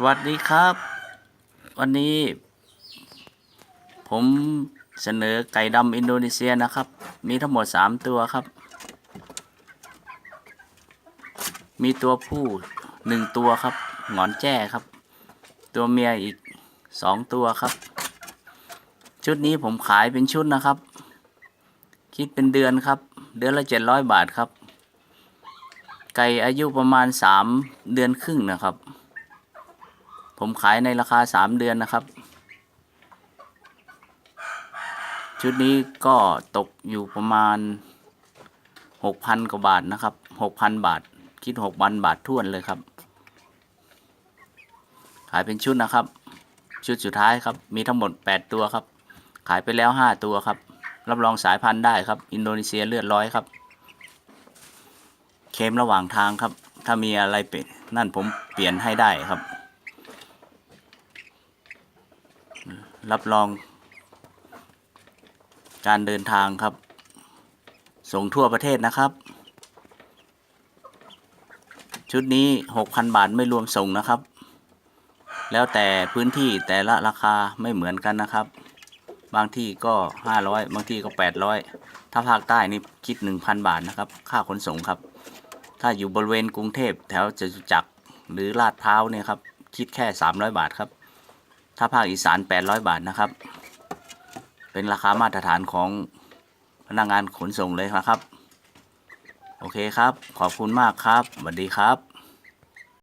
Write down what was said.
สวัสดีครับ วันนี้ ผมเสนอไก่ดำอินโดนีเซียนะครับ มีทั้งหมด 3 ตัวครับ มีตัวผู้ 1 ตัวครับ หงอนแจ้ครับ ตัวเมียอีก 2 ตัวครับ ชุดนี้ผมขายเป็นชุดนะครับ คิดเป็นเดือนครับ เดือนละ 700 บาทครับ ไก่อายุประมาณ 3 เดือนครึ่งนะครับ ผมขายในราคา 3 เดือนนะครับ ชุดนี้ก็ตกอยู่ประมาณ 6,000 กว่าบาทนะครับ 6,000 บาท คิด6วันบาทท้วนเลยครับ ขายเป็นชุดนะครับ ชุดสุดท้ายครับ มีทั้งหมด 8 ตัวครับ ขายไปแล้ว 5 ตัวครับ รับรองสายพันธุ์ได้ครับ อินโดนีเซียเลือดร้อยครับ เค็มระหว่างทางครับ ถ้ามีอะไรเป็นนั่นผมเปลี่ยนให้ได้ครับ รับรอง การเดินทางครับ ส่งทั่วประเทศนะครับ ชุดนี้ 6,000 บาทไม่รวมส่งนะครับ แล้วแต่พื้นที่แต่ละราคาไม่เหมือนกันนะครับ บางที่ก็ 500 บางที่ก็ 800 ถ้าภาคใต้นี่คิด 1,000 บาทนะครับ ค่าขนส่งครับ ถ้าอยู่บริเวณกรุงเทพแถวจตุจักรหรือลาดพร้าวเนี่ยครับ คิดแค่ 300 บาทครับ ถ้าภาคอีสาน 800 บาทนะครับ เป็นราคามาตรฐานของพนักงานขนส่งเลยนะครับ โอเคครับ ขอบคุณมากครับสวัสดีครับ